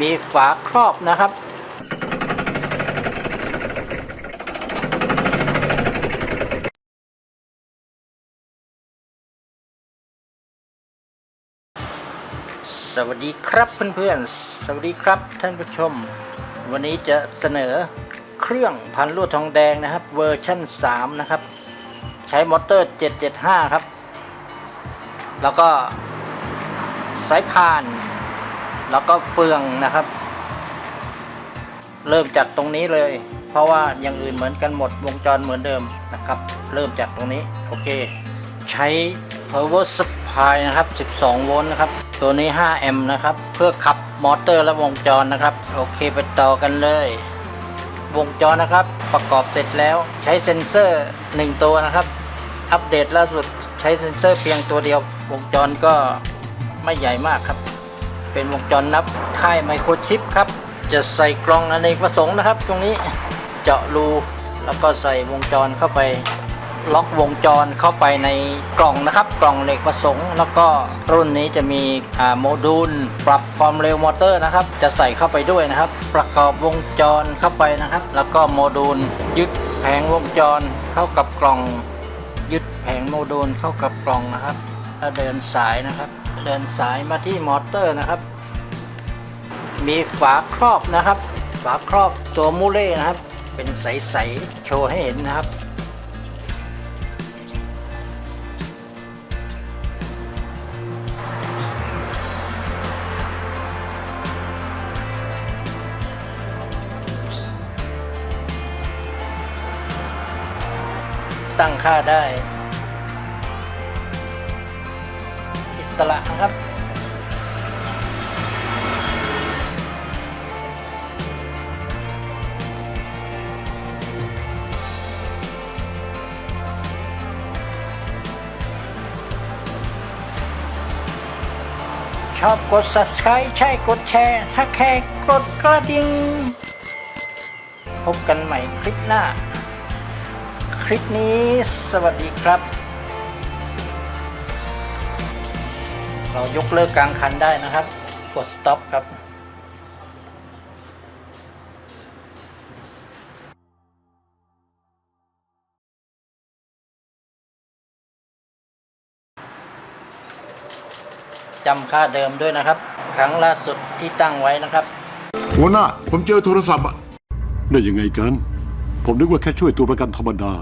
มีฝาครอบนะครับ สวัสดีครับเพื่อนๆ สวัสดีครับท่านผู้ชม วันนี้จะเสนอเครื่องพันลวดทองแดงนะครับ เวอร์ชั่น 3 นะครับ ใช้มอเตอร์ 775 ครับ แล้วก็สายพาน แล้วก็เฟืองนะครับ เริ่มจากตรงนี้เลย เพราะว่าอย่างอื่นเหมือนกันหมดวงจรเหมือนเดิมนะครับ เริ่มจากตรงนี้โอเค ใช้ power supply นะครับ 12 โวลต์นะครับ ตัวนี้ 5 แอมป์นะครับ เพื่อขับมอเตอร์และวงจรนะครับ โอเคไปต่อกันเลย วงจรนะครับ ประกอบเสร็จแล้วใช้เซ็นเซอร์ 1 ตัวนะครับ อัปเดตล่าสุดใช้เซ็นเซอร์เพียงตัวเดียววงจรก็ไม่ใหญ่มากครับ เป็นวงจรนับค่ายไมโครชิปครับ จะใส่กล่องอเนกประสงค์นะครับ ตรงนี้เจาะรูแล้วก็ใส่วงจรเข้าไปล็อกวงจรเข้าไปในกล่องนะครับ กล่องเหล็กประสงค์ แล้วก็รุ่นนี้จะมีโมดูล ปรับความเร็วมอเตอร์นะครับ จะใส่เข้าไปด้วยนะครับ ประกอบวงจรเข้าไปนะครับ แล้วก็โมดูลยึดแผงวงจรเข้ากับกล่อง ยึดแผงโมดูลเข้ากับกล่องนะครับ แล้วเดินสายนะครับ เดินสายมาที่มอเตอร์นะครับ มีฝาครอบนะครับ ฝาครอบตัวมูเล่นะครับ เป็นใสๆโชว์ให้เห็นนะครับ ตั้งค่าได้ สระนะครับ ชอบกด subscribe ใช่กดแชร์ ถ้าแค่กดกระดิ่งพบกันใหม่คลิปหน้า คลิปนี้สวัสดีครับ เรายกเลิกกลางคันได้นะครับ กด stop ครับ จำค่าเดิมด้วยนะครับ ครั้งล่าสุดที่ตั้งไว้นะครับ หัวหน้า ผมเจอโทรศัพท์อะได้ยังไงกัน ผมนึกว่าแค่ช่วยตัวประกันธรรมดา